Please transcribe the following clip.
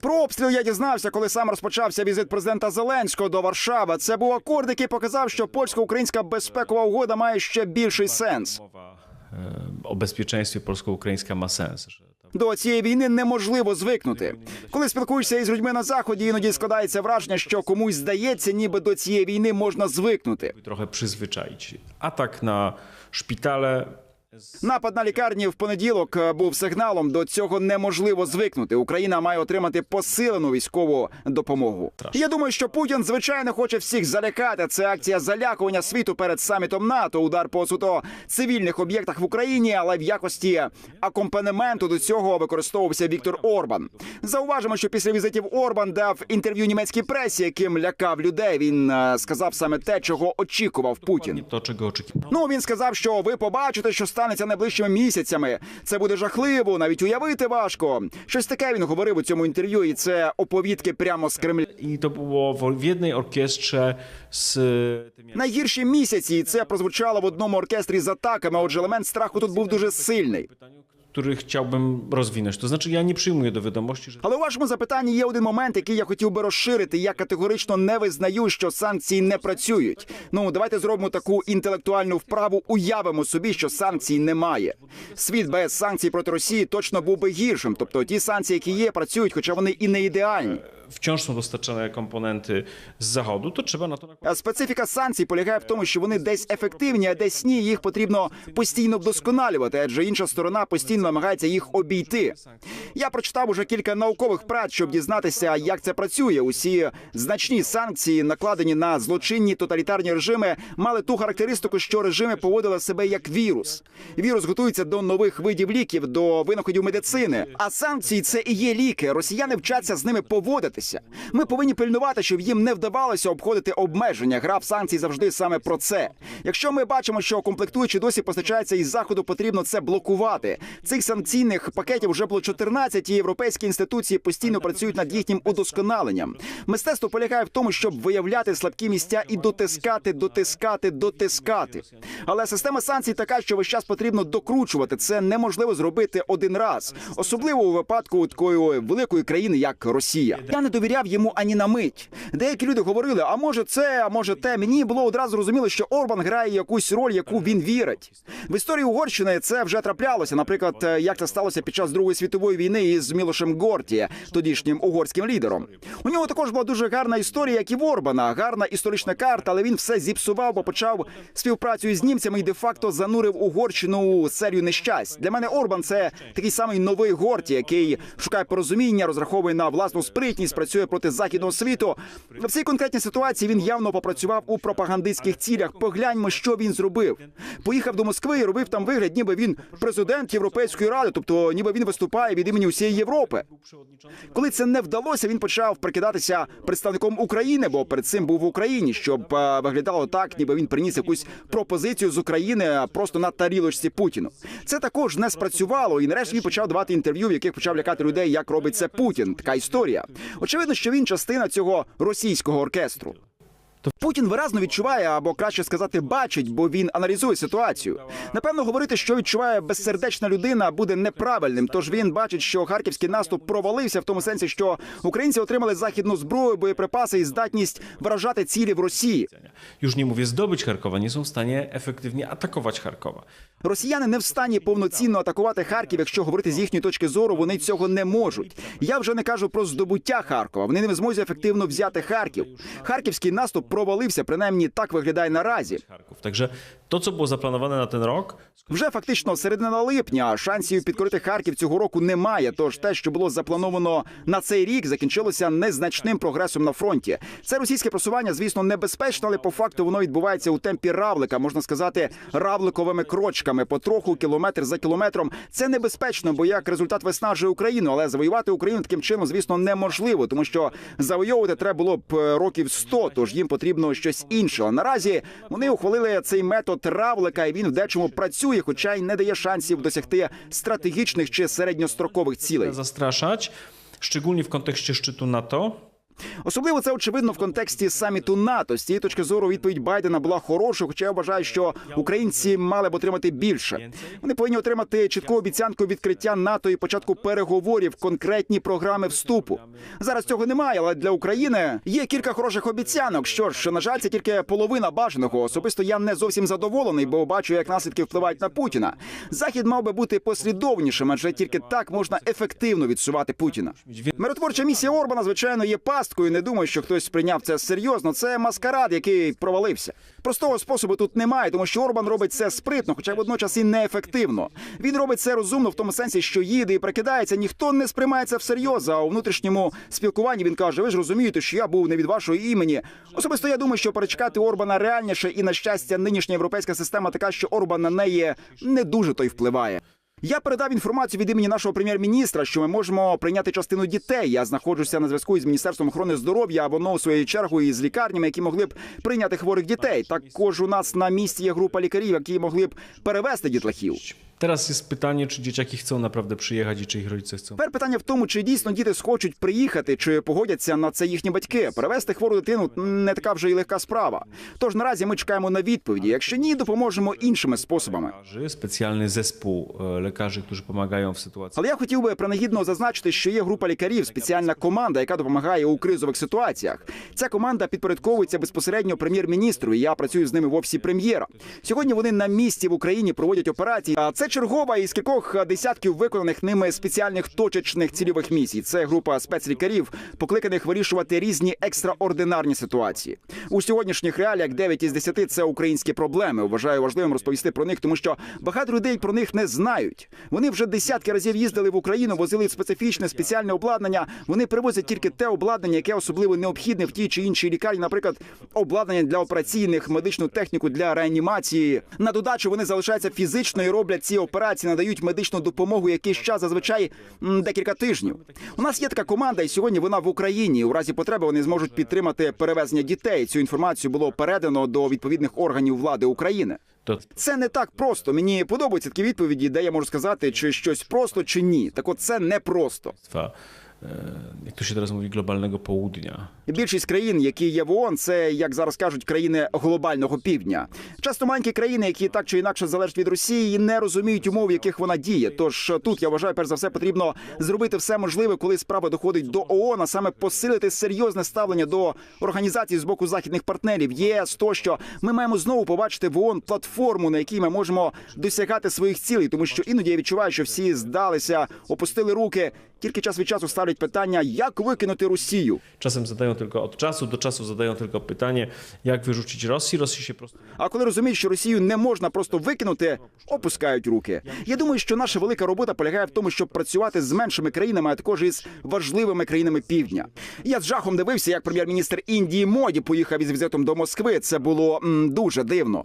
Про обстріл я дізнався, коли сам розпочався візит президента Зеленського до Варшави. Це був акорд, який показав, що польсько-українська безпекова угода має ще більший сенс. Bezpieczeństwie polsko-ukraińska ma sens. Że tam До цієї війни неможливо звикнути. Коли спілкуєшся із людьми на заході, іноді складається враження, що комусь здається, ніби до цієї війни можна звикнути. trochę przyzwyczaić. Atak na szpitale Напад на лікарні в понеділок е, був сигналом. До цього неможливо звикнути. Україна має отримати посилену військову допомогу. Я думаю, що Путін звичайно хоче всіх залякати. Це акція залякування світу перед самітом НАТО. Удар по суто цивільних об'єктах в Україні, але в якості акомпанементу до цього використовувався Віктор Орбан. Зауважимо, що після візитів Орбан дав інтерв'ю німецькій пресі, яким лякав людей. Він е, сказав саме те, чого очікував Путін. Ну він сказав, що ви побачите, що станеться найближчими місяцями. Це буде жахливо, навіть уявити важко. Щось таке він говорив у цьому інтерв'ю, і це оповідки прямо з Кремля. І то було в w оркестрі e, tymi Найгірші місяці, і це прозвучало в одному оркестрі з атаками. Отже, елемент страху тут був дуже сильний. Który chciałbym rozwinąć. To znaczy, ja nie przyjmuję do wiadomości, że Але у вашому запитанні є один момент, який я хотів би розширити. Я категорично не визнаю, що санкції не працюють. Ну давайте зробимо таку інтелектуальну вправу. Уявимо собі, що санкцій немає. Світ без санкцій проти Росії точно був би гіршим. Тобто ті санкції, які є, працюють, хоча вони і не ідеальні. Wciąż są dostarczane komponenty z zachodu, to trzeba na to nakładać. Специфіка санкцій полягає в тому, що вони десь ефективні, а десь ні. Їх потрібно постійно вдосконалювати, адже інша сторона постійно намагається їх обійти. Я прочитав уже кілька наукових праць, щоб дізнатися, як це працює. Усі значні санкції, накладені на злочинні тоталітарні режими, мали ту характеристику, що режими поводили себе як вірус. Вірус готується до нових видів ліків, до винаходів медицини. А санкції це і є ліки. Росіяни вчаться з ними поводитися. Ми повинні пильнувати, щоб їм не вдавалося обходити обмеження. Гра в санкції завжди саме про це. Якщо ми бачимо, що комплектуючі досі постачаються із заходу, потрібно це блокувати. Цих санкційних пакетів вже було 14, і європейські інституції постійно працюють над їхнім удосконаленням. Мистецтво полягає в тому, щоб виявляти слабкі місця і дотискати, дотискати, дотискати. Але система санкцій така, що весь час потрібно докручувати. Це неможливо зробити один раз, особливо у випадку такої великої країни, як Росія. Я не довіряв йому ані на мить. Деякі люди говорили: а може це, а може те. Мені було одразу зрозуміло, що Орбан грає якусь роль, яку він вірить. В історії Угорщини це вже траплялося. Наприклад, е, як це сталося під час Другої світової війни із Мілошем Горті, тодішнім угорським лідером. У нього також була дуже гарна історія, як і в Орбана, гарна історична карта, але він все зіпсував, бо почав співпрацю із німцями і де-факто занурив Угорщину у серію нещасть. Для мене Орбан це такий самий новий Горті, який шукає порозуміння, розраховує на власну спритність, працює проти західного світу. В цій конкретній ситуації він явно попрацював у пропагандистських цілях. Погляньмо, що він зробив. Поїхав до Москви і робив там вигляд, ніби він президент Європейської ради, тобто ніби він виступає від імені усієї Європи. Коли це не вдалося, він почав прикидатися представником України, бо перед цим був в Україні, щоб е, виглядало так, ніби він приніс якусь пропозицію з України просто на тарілочці Путіну. Це також не спрацювало, і нарешті він почав давати інтерв'ю, в яких почав лякати людей, як робить це Путін. Така історія. Очевидно, що він частина цього російського оркестру. Путін виразно відчуває, або краще сказати, бачить, бо він аналізує ситуацію. Напевно, говорити, що відчуває безсердечна людина, буде неправильним. Тож він бачить, що харківський наступ провалився в тому сенсі, що українці отримали західну зброю, боєприпаси і здатність вражати цілі в Росії. Już nie mówię zdobyć Charkowa, nie są w stanie efektywnie atakować Charkowa. Росіяни не в стані повноцінно атакувати Харків, якщо говорити з їхньої точки зору, вони цього не можуть. Я вже не кажу про здобуття Харкова. Вони не в змозі ефективно взяти Харків. Харківський наступ провалився, принаймні так виглядає наразі. Także to, co było zaplanowane na ten rok, Вже фактично середина липня а шансів підкорити Харків цього року немає. Тож те, що було заплановано на цей рік, закінчилося незначним прогресом на фронті. Це російське просування, звісно, небезпечно, але по факту воно відбувається у темпі равлика, можна сказати, равликовими крочками, потроху кілометр за кілометром. Це небезпечно, бо як результат виснажує Україну, але завоювати Україну таким чином, звісно, неможливо, тому що завойовувати треба було б е, років 100, тож їм потрібно щось інше. А Наразі вони ухвалили цей метод равлика, і він в дечому працює, хоча й не дає шансів досягти стратегічних чи середньострокових цілей. Застрашач, szczególnie в контексті щиту NATO. Особливо це очевидно в контексті саміту НАТО. З цієї точки зору відповідь Байдена була хорошою, хоча я вважаю, що українці мали б отримати більше. Вони повинні отримати чітку обіцянку відкриття НАТО і початку переговорів, конкретні програми вступу. Зараз цього немає, але для України є кілька хороших обіцянок. Що ж, на жаль, це тільки половина бажаного. Особисто я не зовсім задоволений, бо бачу, як наслідки впливають на Путіна. Захід мав би бути послідовнішим, адже тільки так можна ефективно відсувати Путіна. Миротворча місія Орбана, звичайно, є пасткою. Не думаю, що хтось сприйняв це серйозно. Це маскарад, який провалився. Простого способу тут немає, тому що Орбан робить це спритно, хоча водночас і неефективно. Він робить це розумно в тому сенсі, що їде і прикидається. Ніхто не сприймає це всерйоз. А у внутрішньому спілкуванні він каже: Ви ж розумієте, що я був не від вашого імені. Особисто я думаю, що перечекати Орбана реальніше, і на щастя, нинішня європейська система така, що Орбан на неї не дуже той впливає. Я передав інформацію від імені нашого прем'єр-міністра, що ми можемо прийняти частину дітей. Я знаходжуся на зв'язку із міністерством охорони здоров'я, а воно у своєю чергою із лікарнями, які могли б прийняти хворих дітей. Також у нас на місці є група лікарів, які могли б перевести дітлахів. Teraz jest pytanie, czy dzieciaki chcą naprawdę przyjechać i czy ich rodzice chcą. Тепер питання в тому, чи дійсно діти схочуть приїхати, чи погодяться на це їхні батьки. Перевести хвору дитину не така вже й легка справа. Тож наразі ми чекаємо на відповіді. Якщо ні, допоможемо іншими способами. Lekarzy, specjalny zespół e, lekarzy, którzy pomagają w sytuacji. Але я хотів би принагідно зазначити, що є група лікарів, спеціальна команда, яка допомагає у кризових ситуаціях. Ця команда підпорядковується безпосередньо прем'єр-міністру. і Я працюю з ними в офісі прем'єра. Сьогодні вони на місці в Україні проводять операції. А це чергова із кількох десятків виконаних ними спеціальних точечних цільових місій. Це група спецлікарів, покликаних вирішувати різні екстраординарні ситуації. У сьогоднішніх реаліях 9 із 10 – це українські проблеми. Вважаю важливим розповісти про них, тому що багато людей про них не знають. Вони вже десятки разів їздили в Україну, возили специфічне спеціальне обладнання. Вони привозять тільки те обладнання, яке особливо необхідне в тій чи іншій лікарні, наприклад, обладнання для операційних, медичну техніку для реанімації. На додачу вони залишаються фізично і роблять ці операції, надають медичну допомогу якийсь час, зазвичай декілька тижнів. У нас є така команда, і сьогодні вона в Україні. У разі потреби вони зможуть підтримати перевезення дітей. Цю інформацію було передано до відповідних органів влади України. Це не так просто. Мені подобаються такі відповіді, де я можу сказати, чи щось просто, чи ні. Так от це не просто. E, jak to się teraz mówi, południa. Більшість країн, які є в ООН, це як зараз кажуть, країни глобального півдня. Часто маленькі країни, які так чи інакше залежать від Росії, не розуміють умов, в яких вона діє. Тож тут я вважаю, перш за все потрібно зробити все можливе, коли справа доходить до ООН, а саме посилити серйозне ставлення до організацій з боку західних партнерів, ЄС тощо. Ми маємо знову побачити в ООН платформу, на якій ми можемо досягати своїх цілей, тому що іноді я відчуваю, що всі здалися, опустили руки. Тільки час від часу ставлять питання, як викинути Росію. Czasem zadają tylko, od czasu do czasu zadają tylko pytanie, jak wyrzucić Rosji. Rosji się po prostu А коли розуміють, що Росію не можна просто викинути, опускають руки. Я думаю, що наша велика робота полягає в тому, щоб працювати з меншими країнами, а також із важливими країнами півдня. Я з жахом дивився, як прем'єр-міністр Індії Моді поїхав із візитом до Москви. Це було м, дуже дивно.